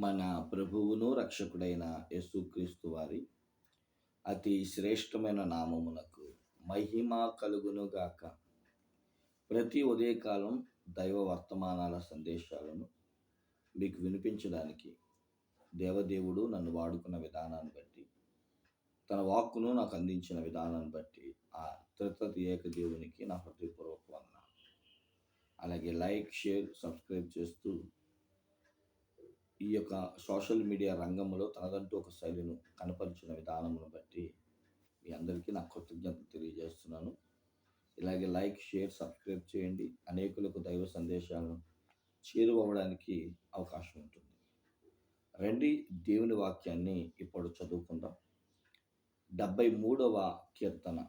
మన ప్రభువును రక్షకుడైన యేసుక్రీస్తు వారి అతి శ్రేష్టమైన నామమునకు మహిమ కలుగునుగాక ప్రతి ఉదయకాలం దైవ వర్తమానాల సందేశాలను మీకు వినిపించడానికి దేవదేవుడు నన్ను వాడుకున్న విధానాన్ని బట్టి తన వాక్కును నాకు అందించిన విధానాన్ని బట్టి ఆ త్రిత ఏక దేవునికి నా హృదయపూర్వక వందనాలు. అలాగే లైక్ షేర్ సబ్స్క్రైబ్ చేస్తూ ఈ యొక్క సోషల్ మీడియా రంగంలో తనదంటూ ఒక శైలిను కనపరిచిన విధానమును బట్టి మీ అందరికీ నా కృతజ్ఞతలు తెలియజేస్తున్నాను. ఇలాగే లైక్ షేర్ సబ్స్క్రైబ్ చేయండి. అనేకులకు దైవ సందేశాలను చేరువవ్వడానికి అవకాశం ఉంటుంది. రండి దేవుని వాక్యాన్ని ఇప్పుడు చదువుకుందాం. డెబ్బై మూడవ కీర్తన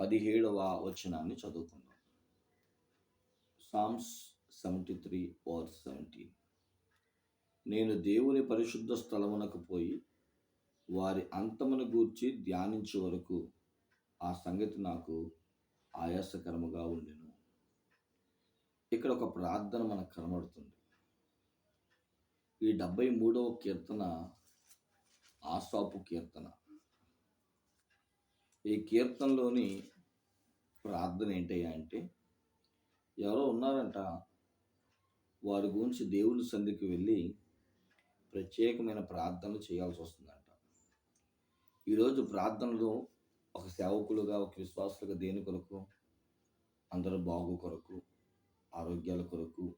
పదిహేడవ వచనాన్ని చదువుకుందాం. Psalms seventy three or seventeen. నేను దేవుని పరిశుద్ధ స్థలమునకు పోయి వారి అంతమును గూర్చి ధ్యానించే వరకు ఆ సంగతి నాకు ఆయాసకరముగా ఉండెను. ఇక్కడ ఒక ప్రార్థన మనకు కనబడుతుంది. ఈ డెబ్బై మూడవ కీర్తన ఆసాపు కీర్తన. ఈ కీర్తనలోని ప్రార్థన ఏంటయ్యా అంటే ఎవరో ఉన్నారంట వారి గురించి దేవుని సంధికి వెళ్ళి ప్రత్యేకమైన ప్రార్థనలు చేయాల్సి వస్తుందంట. ఈరోజు ప్రార్థనలు ఒక సేవకులుగా ఒక విశ్వాసులుగా దేని కొరకు? అందరూ బాగు కొరకు ఆరోగ్యాల కొరకు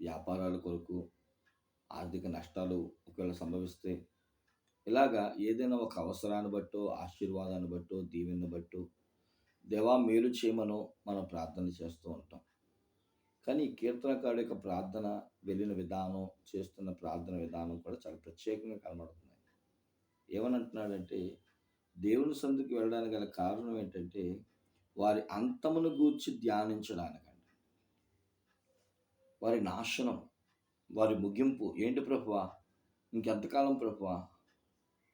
వ్యాపారాల కొరకు ఆర్థిక నష్టాలు ఒకవేళ సంభవిస్తే ఇలాగా ఏదైనా ఒక అవసరాన్ని బట్టో ఆశీర్వాదాన్ని బట్టో దీవెన్ని బట్టో దేవా మేలు చేయమనో మనం ప్రార్థన చేస్తూ ఉంటాం. కానీ ఈ కీర్తనకాడు యొక్క ప్రార్థన వెళ్ళిన విధానం చేస్తున్న ప్రార్థన విధానం కూడా చాలా ప్రత్యేకంగా కనబడుతున్నాయి. ఏమనంటున్నాడంటే దేవుని సందుకు వెళ్ళడానికి గల కారణం ఏంటంటే వారి అంతమును గూర్చి ధ్యానించడానికండి వారి నాశనం వారి ముగింపు ఏంటి ప్రభువ? ఇంకెంతకాలం ప్రభువ?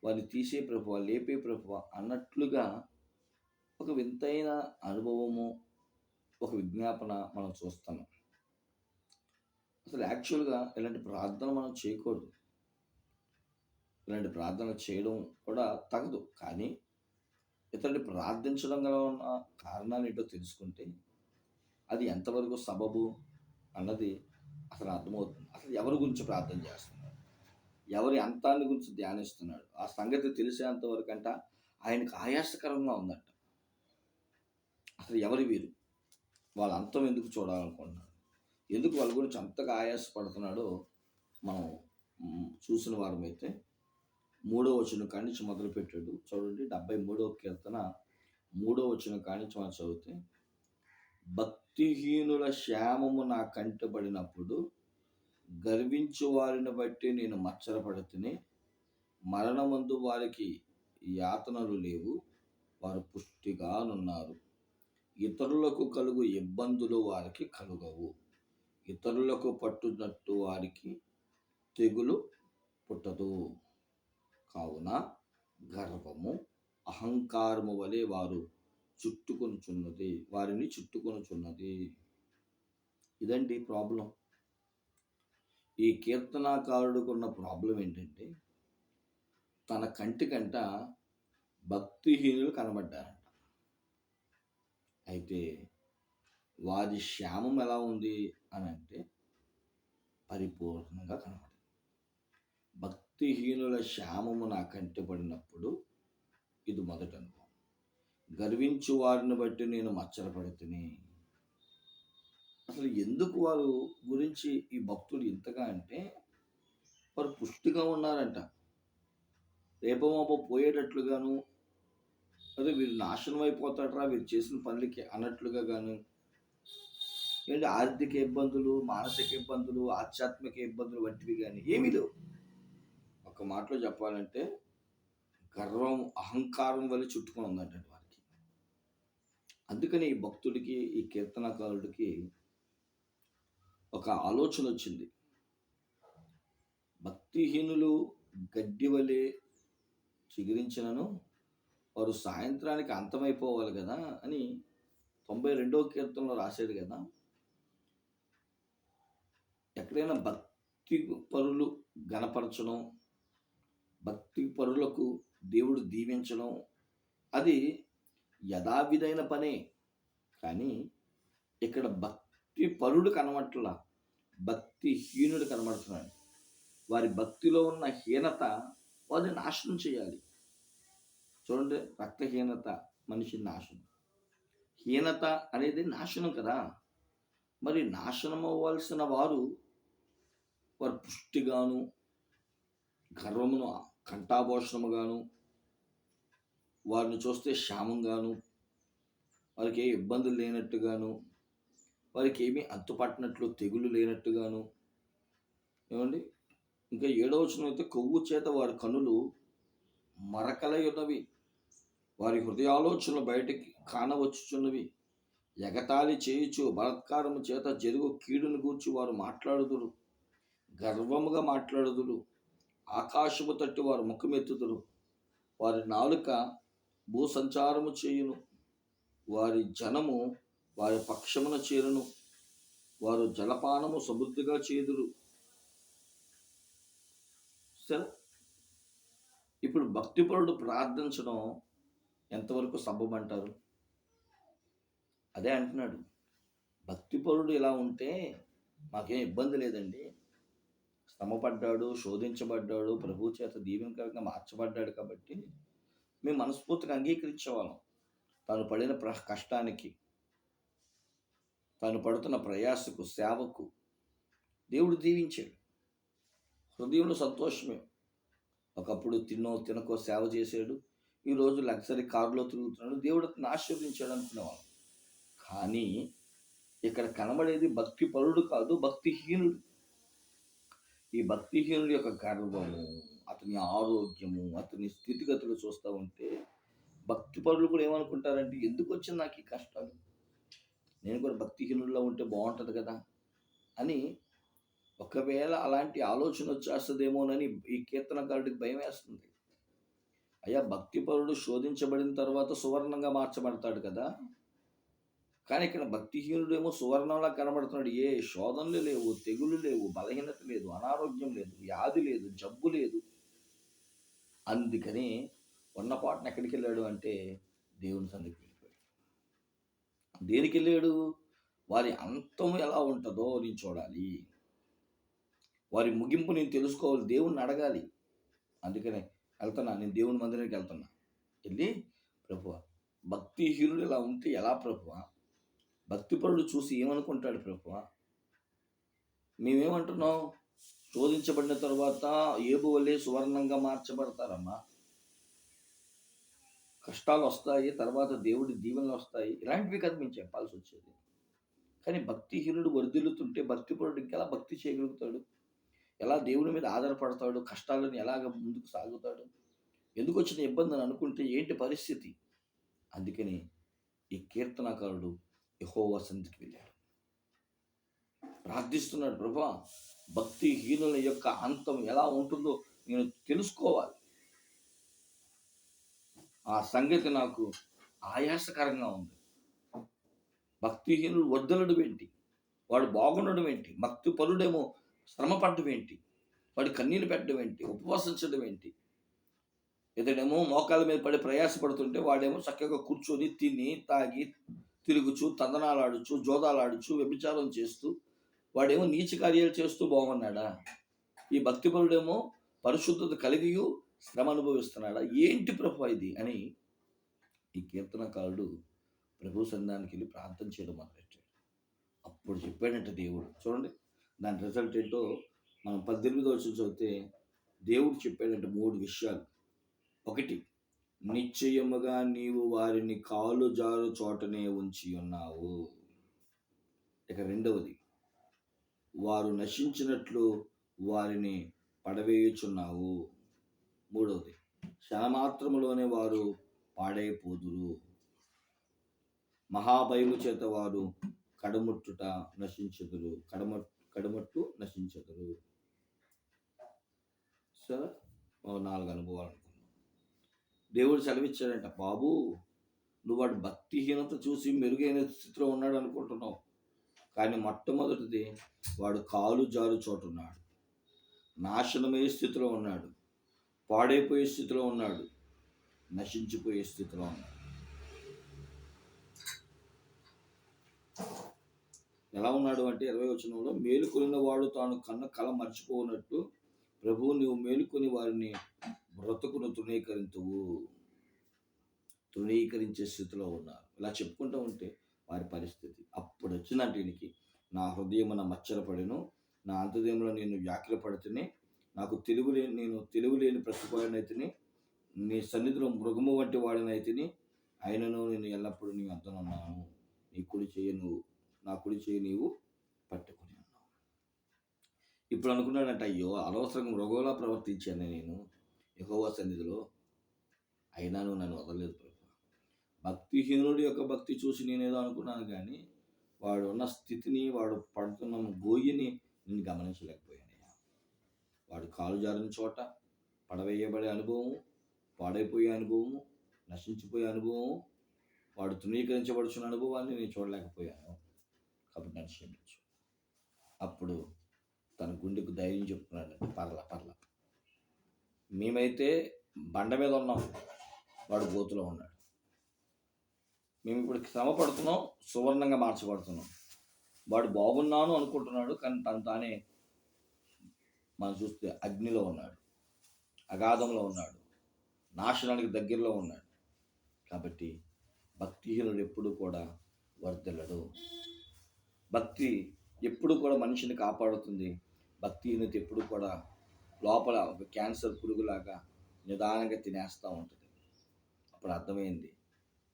వారిని తీసే ప్రభువ లేపే ప్రభువ? అన్నట్లుగా ఒక వింతైన అనుభవము ఒక విజ్ఞాపన మనం చూస్తున్నాం. అసలు యాక్చువల్గా ఇలాంటి ప్రార్థన మనం చేయకూడదు. ఇలాంటి ప్రార్థన చేయడం కూడా తగదు. కానీ ఇతరుని ప్రార్థించడం గల ఉన్న కారణాలు ఏంటో తెలుసుకుంటే అది ఎంతవరకు సబబు అన్నది అసలు అర్థమవుతుంది. అసలు ఎవరి గురించి ప్రార్థన చేస్తున్నాడు? ఎవరి అంతాన్ని గురించి ధ్యానిస్తున్నాడు? ఆ సంగతి తెలిసేంతవరకు అంట ఆయనకు ఆయాసకరంగా ఉందంట. అసలు ఎవరి వీరు? వాళ్ళ అంతం ఎందుకు చూడాలనుకుంటున్నాడు ఎందుకు వాళ్ళ గురించి అంతగా ఆయాసపడుతున్నాడో మనం చూసిన వారమైతే మూడో వచ్చిన కాణించి మొదలుపెట్టాడు. చూడండి డెబ్బై మూడవ కీర్తన మూడో వచ్చిన కాణించి మనం చదివితే భక్తిహీనుల శ్యామము నా కంటబడినప్పుడు గర్వించు వారిని బట్టి నేను మచ్చరపడుతుని. మరణమందు వారికి యాతనలు లేవు వారు పుష్టిగానున్నారు. ఇతరులకు కలుగు ఇబ్బందులు వారికి కలుగవు. ఇతరులకు పట్టునట్టు వారికి తెగులు పుట్టదు. కావున గర్వము అహంకారము వలె వారు చుట్టుకొనుచున్నది వారిని చుట్టుకొనుచున్నది. ఇదండి ప్రాబ్లం. ఈ కీర్తనాకారుడికున్న ప్రాబ్లం ఏంటంటే తన కంటి కంట భక్తిహీనులు కనబడ్డారంట. అయితే వారి శ్యామం ఎలా ఉంది? అని అంటే పరిపూర్ణంగా కనబడింది భక్తిహీనుల శ్యామము నా కంటిపడినప్పుడు ఇది మొదటి అనుభవం. గర్వించు వారిని బట్టి నేను మచ్చరపడుతుని. అసలు ఎందుకు వారు గురించి ఈ భక్తులు ఇంతగా అంటే వారు పుష్టిగా ఉన్నారంట. రేపమాప పోయేటట్లుగాను అదే వీరు నాశనం అయిపోతాడరా వీరు చేసిన పనులకి అన్నట్లుగా గాను ఏంటి? ఆర్థిక ఇబ్బందులు మానసిక ఇబ్బందులు ఆధ్యాత్మిక ఇబ్బందులు వంటివి కానీ ఏమీ లేవు. ఒక మాటలో చెప్పాలంటే గర్వం అహంకారం వల్ల చుట్టుకొని ఉందంటే వారికి. అందుకని ఈ భక్తుడికి ఈ కీర్తనకారుడికి ఒక ఆలోచన వచ్చింది. భక్తిహీనులు గడ్డి వలె చిగురించినను వారు సాయంత్రానికి అంతమైపోవాలి కదా అని తొంభై రెండో కీర్తనలో రాశాడు కదా. ఎక్కడైనా భక్తి పరులు గణపరచడం భక్తి పరులకు దేవుడు దీవించడం అది యథావిధైన పనే. కానీ ఇక్కడ భక్తి పరుడు కనబట్ల భక్తి హీనుడు కనబడుతున్నాడు. వారి భక్తిలో ఉన్న హీనత వారిని నాశనం చేయాలి. చూడండి రక్తహీనత మనిషి నాశనం. హీనత అనేది నాశనం కదా. మరి నాశనం అవ్వాల్సిన వారు పుష్టిగాను గర్వమును కంఠాభూషణముగాను వారిని చూస్తే క్షామంగాను వారికి ఏ ఇబ్బందులు లేనట్టుగాను వారికి ఏమీ అంతుపట్టినట్లు తెగులు లేనట్టుగాను. ఏమండి? ఇంకా ఏడవ అయితే కొవ్వు చేత వారి కనులు మరకలై ఉన్నవి వారి హృదయాలోచనలు బయటికి కానవచ్చుచున్నవి. ఎగతాళి చేయుచు బలత్కారము చేత జరుగు కీడును గూర్చి వారు మాట్లాడుదురు. గర్వముగా మాట్లాడుదురు. ఆకాశము తట్టి వారు ముఖమెత్తుదురు. వారి నాలుక భూసంచారము చేయును. వారి జనము వారి పక్షమున చేరును. వారు జలపానము సమృద్ధిగా చేదురు. సరే. ఇప్పుడు భక్తిపరుడు ప్రార్థించడం ఎంతవరకు సబ్బమంటారు అదే అంటున్నాడు. భక్తిపరుడు ఇలా ఉంటే మాకేం ఇబ్బంది లేదండి. శ్రమపడ్డాడు శోధించబడ్డాడు ప్రభు చేత దీవెనకరంగా మార్చబడ్డాడు కాబట్టి మేము మనస్ఫూర్తిగా అంగీకరించేవాళ్ళం. తాను పడిన ప్ర కష్టానికి తాను పడుతున్న ప్రయాసకు సేవకు దేవుడు దీవించాడు. హృదయంలో సంతోషమే. ఒకప్పుడు తిన్నో తినకో సేవ చేశాడు. ఈరోజు లగ్జరీ కారులో తిరుగుతున్నాడు. దేవుడు అతను ఆశీర్వదించాడు అనుకునేవాళ్ళం. కానీ ఇక్కడ కనబడేది భక్తి పరుడు కాదు భక్తిహీనుడు. ఈ భక్తిహీనుడి యొక్క గర్వము అతని ఆరోగ్యము అతని స్థితిగతులు చూస్తూ ఉంటే భక్తి పరులు కూడా ఏమనుకుంటారంటే ఎందుకు వచ్చింది నాకు ఈ కష్టాలు? నేను కూడా భక్తిహీనుల్లో ఉంటే బాగుంటుంది కదా? అని ఒకవేళ అలాంటి ఆలోచన వచ్చేస్తుందేమోనని ఈ కీర్తనకారుడికి భయం వేస్తుంది. అయ్యా భక్తిపరుడు శోధించబడిన తర్వాత సువర్ణంగా మార్చబడతాడు కదా? కానీ ఇక్కడ భక్తిహీనుడేమో సువర్ణంలా కనబడుతున్నాడు. ఏ శోధనలు లేవు తెగులు లేవు బలహీనత లేదు అనారోగ్యం లేదు వ్యాధి లేదు జబ్బు లేదు. అందుకని ఉన్నపాటును ఎక్కడికి వెళ్ళాడు అంటే దేవుని సన్నిధికి వెళ్ళిపోయాడు. దేనికి వెళ్ళాడు వారి అంతం ఎలా ఉంటుందో నేను చూడాలి. వారి ముగింపు నేను తెలుసుకోవాలి దేవుణ్ణి అడగాలి. అందుకనే వెళ్తున్నా నేను దేవుని మందిరానికి వెళ్తున్నా. వెళ్ళి ప్రభువ భక్తిహీనుడు ఇలా ఉంటే ఎలా ప్రభువ? భక్తిపరుడు చూసి ఏమనుకుంటాడు ప్రభు మేమేమంటున్నాం? శోధించబడిన తర్వాత ఏబు వల్లే సువర్ణంగా మార్చబడతారమ్మా. కష్టాలు వస్తాయి తర్వాత దేవుడి దీవెనలు వస్తాయి. ఇలాంటివి కదా మేము చెప్పాల్సి వచ్చేది కానీ భక్తిహీనుడు వర్ధిల్లుతుంటే భక్తిపరుడు ఎలా భక్తి చేయగలుగుతాడు? ఎలా దేవుని మీద ఆధారపడతాడు? కష్టాలను ఎలాగ ముందుకు సాగుతాడు? ఎందుకు వచ్చిన ఇబ్బంది అని అనుకుంటే ఏంటి పరిస్థితి? అందుకని ఈ కీర్తనాకారుడు యహోవా సన్నిధికి వెళ్ళాడు. ప్రార్థిస్తున్నాడు ప్రభా భక్తిహీనుల యొక్క అంతం ఎలా ఉంటుందో నేను తెలుసుకోవాలి. ఆ సంగతి నాకు ఆయాసకరంగా ఉంది. భక్తిహీనులు వద్దలడం ఏంటి? వాడు బాగుండడం ఏంటి? భక్తి పరుడేమో శ్రమ పడడం ఏంటి? వాడి కన్నీళ్ళు పెట్టడం ఏంటి? ఉపవాసించడం ఏంటి? ఇతడేమో మోకాల మీద పడి ప్రయాసపడుతుంటే వాడేమో చక్కగా కూర్చొని తిని తాగి తిరుగుచు తందనాలాడుచు జోదాలాడుచు వ్యభిచారం చేస్తూ వాడేమో నీచ కార్యాలు చేస్తూ బాగున్నాడా? ఈ భక్తిపరుడేమో పరిశుద్ధత కలిగి శ్రమ అనుభవిస్తున్నాడా? ఏంటి ప్రభు ఇది అని ఈ కీర్తనకారుడు ప్రభు సంధానికి వెళ్ళి ప్రార్థన చేయడం మొదలెట్టాడు అప్పుడు చెప్పాడంటే దేవుడు. చూడండి దాని రిజల్ట్ ఏంటో మనం పద్దెనిమిదో వచ్చిన చదివితే దేవుడు చెప్పాడంటే మూడు విషయాలు. ఒకటి నిశ్చయముగా నీవు వారిని కాలు జారు చోటనే ఉంచి ఉన్నావు. ఇక రెండవది వారు నశించినట్లు వారిని పడవేయుచున్నావు. మూడవది క్షణమాత్రములోనే వారు పాడైపోదురు. మహాభయము చేత వారు కడముట్టుట నశించదురు. కడమ కడమట్టు నశించదురు. సరే నాలుగు అనుభవాలు దేవుడు సెలవిచ్చాడంట బాబు నువ్వు వాడు భక్తిహీనత చూసి మెరుగైన స్థితిలో ఉన్నాడు అనుకుంటున్నావు. కానీ మొట్టమొదటిది వాడు కాలు జారు చోటున్నాడు నాశనమయ్యే స్థితిలో ఉన్నాడు. పాడైపోయే స్థితిలో ఉన్నాడు. నశించిపోయే స్థితిలో ఉన్నాడు. ఎలా ఉన్నాడు అంటే ఇరవై వచనంలో మేలుకొనిన వాడు తాను కన్న కళ మర్చిపోనట్టు ప్రభువు నీవు మేలుకొని వారిని బ్రతుకును తృణీకరించువు తృణీకరించే స్థితిలో ఉన్నారు. ఇలా చెప్పుకుంటూ ఉంటే వారి పరిస్థితి అప్పుడు వచ్చిన దీనికి నా హృదయం మచ్చల పడెను నా అంతదేములో నేను వ్యాఖ్యలు పడితేనే నాకు తెలుగు లేని నేను తెలుగు లేని ప్రతిపాదనైతిని నీ సన్నిధిలో మృగము వంటి వాడినైతిని అయినను నేను ఎల్లప్పుడూ నీ అద్దనున్నాను నీ కుడి చేయ నువ్వు నా కుడి చేయి నీవు పట్టుకుని ఉన్నావు. ఇప్పుడు అనుకున్నాడంటే అయ్యో అనవసరంగా మృగంలా ప్రవర్తించాను నేను. యహోవా సన్నిధిలో అయినా నువ్వు నన్ను వదలలేదు ప్రభు. భక్తిహీనుడి యొక్క భక్తి చూసి నేనేదో అనుకున్నాను కానీ వాడు ఉన్న స్థితిని వాడు పడుతున్న గోయిని నేను గమనించలేకపోయానయ్యా. వాడు కాలు జారిన చోట పడవేయబడే అనుభవం పాడైపోయే అనుభవము నశించిపోయే అనుభవము వాడు తృణీకరించబడుచున్న అనుభవాన్ని నేను చూడలేకపోయాను కాబట్టి నన్ను క్షమించు. అప్పుడు తన గుండెకు ధైర్యం చెప్తున్నాడు పర్ల పర్ల. మేమైతే బండ మీద ఉన్నాం. వాడు గోతులో ఉన్నాడు. మేము ఇప్పుడు శ్రమ పడుతున్నాం సువర్ణంగా మార్చబడుతున్నాం. వాడు బాగున్నాను అనుకుంటున్నాడు కానీ తను తానే మనం చూస్తే అగ్నిలో ఉన్నాడు అగాధంలో ఉన్నాడు నాశనానికి దగ్గరలో ఉన్నాడు. కాబట్టి భక్తిహీనుడు ఎప్పుడు కూడా వర్ధిల్లడు. భక్తి ఎప్పుడు కూడా మనిషిని కాపాడుతుంది. భక్తిహీనత ఎప్పుడు కూడా లోపల ఒక క్యాన్సర్ పురుగులాగా నిదానంగా తినేస్తూ ఉంటుంది. అప్పుడు అర్థమైంది.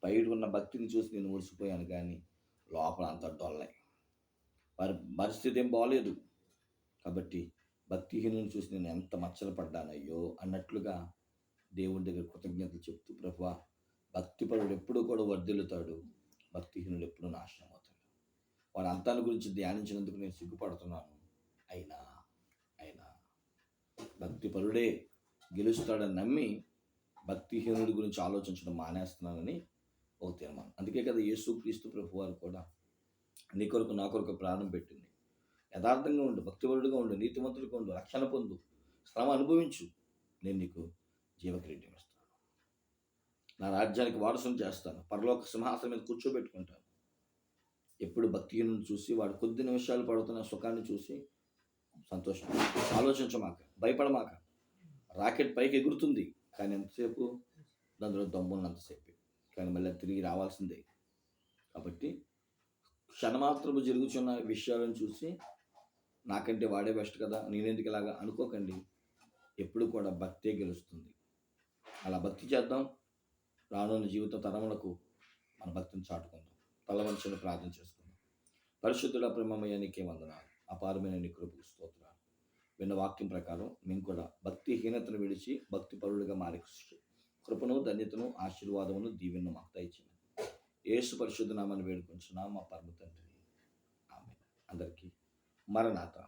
బయట ఉన్న భక్తిని చూసి నేను మురిసిపోయాను కానీ లోపల అంత డొల్లాయి వారి పరిస్థితి ఏం బాగలేదు కాబట్టి భక్తిహీనుని చూసి నేను ఎంత మచ్చలు పడ్డానయ్యో అన్నట్లుగా దేవుడి దగ్గర కృతజ్ఞతలు చెప్తూ ప్రభు భక్తిపరుడు ఎప్పుడూ కూడా వర్ధిల్లుతాడు. భక్తిహీనుడు ఎప్పుడు నాశనం అవుతాడు వారి అంతాన్ని గురించి ధ్యానించినందుకు నేను సిగ్గుపడుతున్నాను. అయినా భక్తిపరుడే గెలుస్తాడని నమ్మి భక్తిహీనుడి గురించి ఆలోచించడం మానేస్తున్నానని ఒక తీర్మానం. అందుకే కదా యేసు క్రీస్తు ప్రభు వారు కూడా నీ కొరకు నా కొరకు ప్రాణం పెట్టింది. యథార్థంగా ఉండు భక్తిపరుడుగా ఉండు నీతిమంతుడిగా ఉండు రక్షణ పొందు శ్రమ అనుభవించు. నేను నీకు జీవకిరీటం ఇస్తాను నా రాజ్యానికి వారసుని చేస్తాను. పరలోక సింహాసనం మీద కూర్చోబెట్టుకుంటాను. ఎప్పుడు భక్తిహీనుని చూసి వాడు కొద్ది నిమిషాలు పడుతున్న సుఖాన్ని చూసి సంతోషం. ఆలోచించమాక భయపడమాక. రాకెట్ పైకి ఎగురుతుంది. కానీ ఎంతసేపు? దాంట్లో దమ్మున్నంతసేపు కానీ మళ్ళీ తిరిగి రావాల్సిందే. కాబట్టి క్షణమాత్రము జరుగుతున్న విషయాలను చూసి నాకంటే వాడే బెస్ట్ కదా? నేనెందుకు ఇలాగా అనుకోకండి. ఎప్పుడు కూడా భక్తే గెలుస్తుంది. అలా భక్తి చేద్దాం. రానున్న జీవిత తరములకు మన భక్తిని చాటుకుందాం. తలవంచని ప్రార్థన చేసుకుందాం. పరిశుద్ధుల ప్రేమమయ్య నీకే వందనాలు. అపారమైన నీ కృపకు స్తోత్రాలు. విన్న వాక్యం ప్రకారం మేము కూడా భక్తిహీనతను విడిచి భక్తి పరులుగా మారి కృపను ధన్యతను ఆశీర్వాదమును దీవెన్ను మాకు దయచేయండి. యేసు పరిశుద్ధనామని వేడుకుంటున్నాం మా పరమ తండ్రి. ఆమె అందరికీ మరణాత